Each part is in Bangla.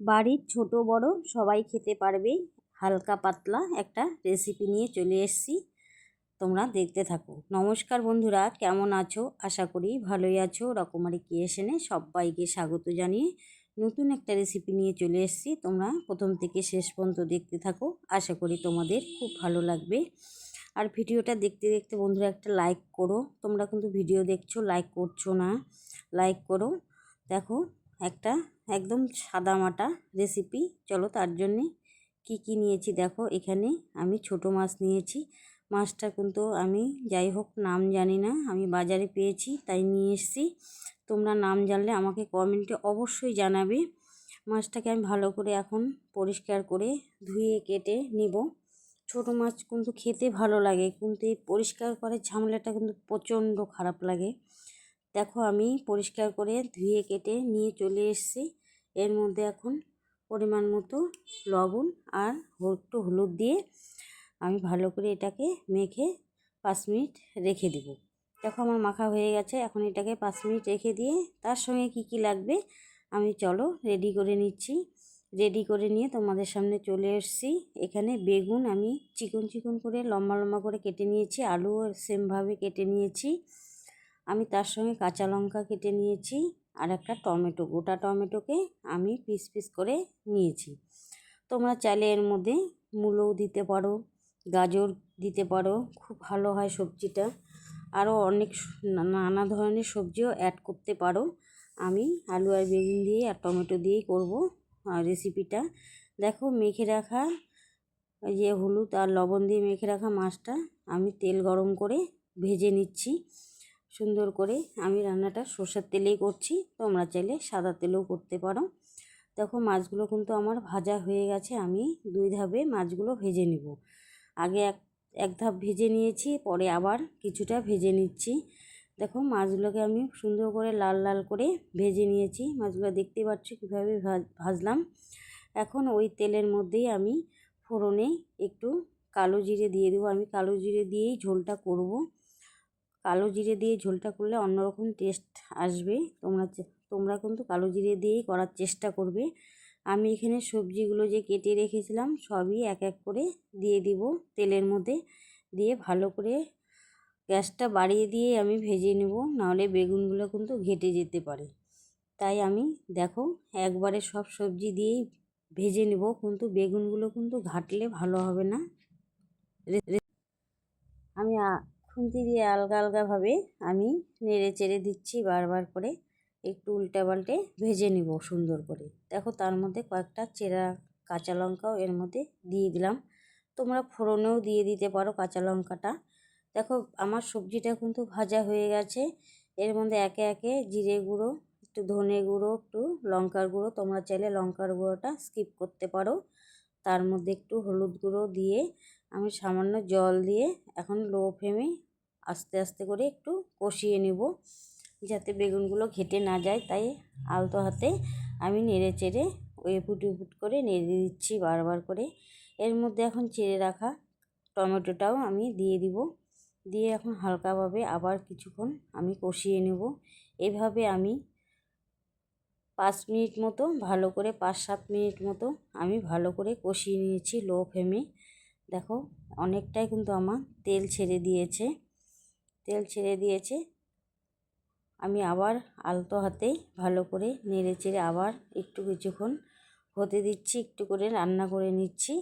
বাড়ির ছোট বড় সবাই খেতে পারবে হালকা পাতলা একটা রেসিপি নিয়ে চলে এসেছি। তোমরা দেখতে থাকো। নমস্কার বন্ধুরা, কেমন আছো? আশা করি ভালোই আছো। রকমারি ক্রিয়েশনে সবাইকে স্বাগত জানিয়ে নতুন একটা রেসিপি নিয়ে চলে এসেছি। তোমরা প্রথম থেকে শেষ পর্যন্ত দেখতে থাকো। আশা করি তোমাদের খুব ভালো লাগবে। আর ভিডিওটা দেখতে দেখতে বন্ধুরা একটা লাইক করো। তোমরা কিন্তু ভিডিও দেখছ লাইক করছ না। লাইক করো। দেখো একটা একদম সাদা মাটা রেসিপি চলো তার জন্যে কি কি নিয়েছি দেখো। এখানে আমি ছোট মাছ নিয়েছি। মাছটা কিন্তু আমি যাই হোক নাম জানি না, আমি বাজারে পেয়েছি, তাই নিয়ে এসেছি। তোমরা নাম জানলে আমাকে কমেন্টে অবশ্যই জানাবে। মাছটাকে আমি ভালো করে এখন পরিষ্কার করে ধুয়ে কেটে নিব। ছোট মাছ কিন্তু খেতে ভালো লাগে, কিন্তু এই পরিষ্কার করার ঝামেলাটা কিন্তু প্রচণ্ড খারাপ লাগে। দেখো আমি পরিষ্কার করে ধুয়ে কেটে নিয়ে চলে এসেছি। এর মধ্যে এখন পরিমাণ মতো লবণ আর একটু হলুদ দিয়ে আমি ভালো করে এটাকে মেখে পাঁচ মিনিট রেখে দেব। দেখো আমার মাখা হয়ে গেছে, এখন এটাকে পাঁচ মিনিট রেখে দিয়ে তার সঙ্গে কি কি লাগবে আমি চলো রেডি করে নিচ্ছি। রেডি করে নিয়ে তোমাদের সামনে চলে এসেছি। এখানে বেগুন আমি চিকন চিকন করে লম্বা লম্বা করে কেটে নিয়েছি, আলুও সেমভাবে কেটে নিয়েছি। আমি তার সঙ্গে কাঁচা লঙ্কা কেটে নিয়েছি আর একটা টমেটো, গোটা টমেটোকে আমি পিস পিস করে নিয়েছি। তোমরা চাইলে এর মধ্যে মূলও দিতে পারো, গাজর দিতে পারো, খুব ভালো হয় সবজিটা। আরও অনেক নানা ধরনের সবজিও অ্যাড করতে পারো। আমি আলু আর বেগুন দিয়ে আর টমেটো দিয়েই করব রেসিপিটা দেখো মেখে রাখা যে হলুদ আর লবণ দিয়ে মেখে রাখা মাছটা আমি তেল গরম করে ভেজে নিচ্ছি। সুন্দর করে আমি রান্নাটা সর্ষের তেলেই করছি। তোমরা চাইলে সাদা তেলেও করতে পারো। দেখো, মাছগুলো কিন্তু আমার ভাজা হয়ে গেছে। আমি দুই ধাপে মাছগুলো ভেজে নিব। আগে এক এক ধাপ ভেজে নিয়েছি, পরে আবার কিছুটা ভেজে নিচ্ছি। দেখো, মাছগুলোকে আমি সুন্দর করে লাল লাল করে ভেজে নিয়েছি। মাছগুলো দেখতে পাচ্ছ কীভাবে ভাজলাম। এখন ওই তেলের মধ্যেই আমি ফোড়নে একটু কালো জিরে দিয়ে দেবো। আমি কালো জিরে দিয়েই ঝোলটা করব। কালো জিরে দিয়ে ঝোলটা করলে অন্যরকম টেস্ট আসবে। তোমরা তোমরা কিন্তু কালো জিরে দিয়েই করার চেষ্টা করবে। আমি এখানে সবজিগুলো যে কেটে রেখেছিলাম, সবই এক এক করে দিয়ে দিব তেলের মধ্যে। দিয়ে ভালো করে গ্যাসটা বাড়িয়ে দিয়ে আমি ভেজে নেব, নাহলে বেগুনগুলো কিন্তু ঘেটে যেতে পারে। তাই আমি, দেখো, একবারে সব সবজি দিয়েই ভেজে নেব, কিন্তু বেগুনগুলো কিন্তু ঘাটলে ভালো হবে না। আমি খুন্তি দিয়ে আলগা আলগাভাবে আমি নেড়ে চেড়ে দিচ্ছি বারবার করে একটু উল্টে পাল্টে ভেজে নিব সুন্দর করে। দেখো তার মধ্যে কয়েকটা চেরা কাঁচা লঙ্কাও এর মধ্যে দিয়ে দিলাম। তোমরা ফোড়নেও দিয়ে দিতে পারো কাঁচা লঙ্কাটা। দেখো আমার সবজিটা কিন্তু ভাজা হয়ে গেছে। এর মধ্যে একে একে জিরে গুঁড়ো, একটু ধনে গুঁড়ো, একটু লঙ্কার গুঁড়ো, তোমরা চাইলে লঙ্কার গুঁড়োটা স্কিপ করতে পারো। তার মধ্যে একটু হলুদ গুঁড়ো দিয়ে আমি সামান্য জল দিয়ে এখন লো ফ্লেমে আস্তে আস্তে করে একটু কষিয়ে নেব যাতে বেগুনগুলো ঘেটে না যায়। তাই আলতো হাতে আমি নেড়ে চেড়ে ওই ফুট ফুট করে নেড়ে দিচ্ছি বারবার করে। এর মধ্যে এখন চেড়ে রাখা টমেটোটাও আমি দিয়ে দিব। দিয়ে এখন হালকাভাবে আবার কিছুক্ষণ আমি কষিয়ে নেব। এভাবে আমি পাঁচ মিনিট মতো, ভালো করে পাঁচ সাত মিনিট মতো আমি ভালো করে কষিয়ে নিয়েছি লো ফ্লেমে। দেখো, অনেকটাই কিন্তু আমার তেল ছেড়ে দিয়েছে। তেল ছেড়ে দিয়েছে। আমি আবার আলতো হাতে ভালো করে নেড়ে চেড়ে আবার একটু কিছুক্ষণ হতে দিচ্ছি, একটু করে রান্না করে নিচ্ছি।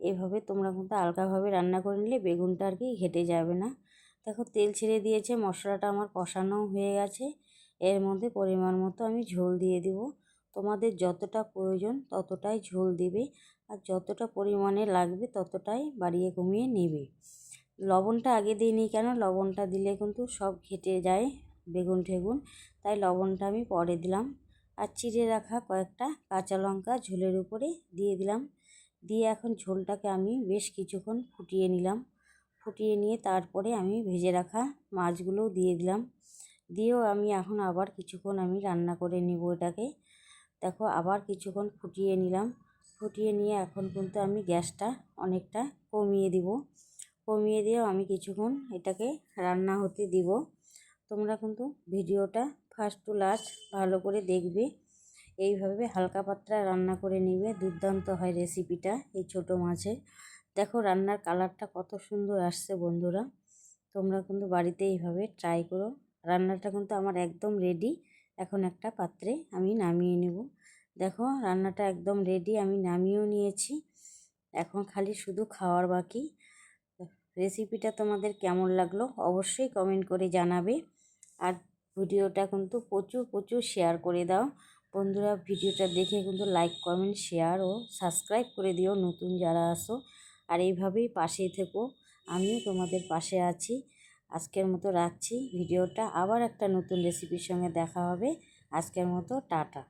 এভাবে তোমরা কিন্তু হালকাভাবে রান্না করে নিলে বেগুনটা আর কি ঘেটে যাবে না। দেখো তেল ছেড়ে দিয়েছে, মশলাটা আমার কষানো হয়ে গেছে। এর মধ্যে পরিমাণ মতো আমি ঝোল দিয়ে দিব। তোমাদের যতটা প্রয়োজন ততটাই ঝোল দিবে আর যতটা পরিমাণে লাগবে ততটাই বাড়িয়ে কমিয়ে নেবে। লবণটা আগে দিইনি কেন? লবণটা দিলে কিন্তু সব ঘেটে যায় বেগুন ঠেগুন। তাই লবণটা আমি পরে দিলাম। আর চিড়ে রাখা কয়েকটা কাঁচা লঙ্কা ঝোলের উপরে দিয়ে দিলাম। দিয়ে এখন ঝোলটাকে আমি বেশ কিছুক্ষণ ফুটিয়ে নিলাম। ফুটিয়ে নিয়ে তারপরে আমি ভেজে রাখা মাছগুলোও দিয়ে দিলাম। দিয়েও আমি এখন আবার কিছুক্ষণ আমি রান্না করে নিব এটাকে। দেখো আবার কিছুক্ষণ ফুটিয়ে নিলাম। ফুটিয়ে নিয়ে এখন কিন্তু আমি গ্যাসটা অনেকটা কমিয়ে দিব। কমিয়ে দিয়েও আমি কিছুক্ষণ এটাকে রান্না হতে দিব। তোমরা কিন্তু ভিডিওটা ফার্স্ট টু লাস্ট ভালো করে দেখবে। এইভাবে হালকা পাতলা রান্না করে নিবে, দুর্দান্ত হয় রেসিপিটা এই ছোট মাছের। দেখো রান্নার কালারটা কত সুন্দর আসছে বন্ধুরা। তোমরা কিন্তু বাড়িতে এইভাবে ট্রাই করো। রান্নাটা কিন্তু আমার একদম রেডি এখন একটা পাত্রে আমি নামিয়ে নেব। দেখো রান্নাটা একদম রেডি আমি নামিয়েও নিয়েছি। এখন খালি শুধু খাওয়ার বাকি। রেসিপিটা তোমাদের কেমন লাগল অবশ্যই কমেন্ট করে জানাবে। আর ভিডিওটা কিন্তু প্রচুর প্রচুর শেয়ার করে দাও। বন্ধুরা, ভিডিওটা দেখে কিন্তু লাইক কমেন্ট শেয়ার ও সাবস্ক্রাইব করে দিও নতুন যারা আসো আর এইভাবেই পাশেই থেকো। আমিও তোমাদের পাশে আছি। আজকের মতো রাখছি। ভিডিওটা আবার একটা নতুন রেসিপির সঙ্গে দেখা হবে। আজকের মতো টাটা।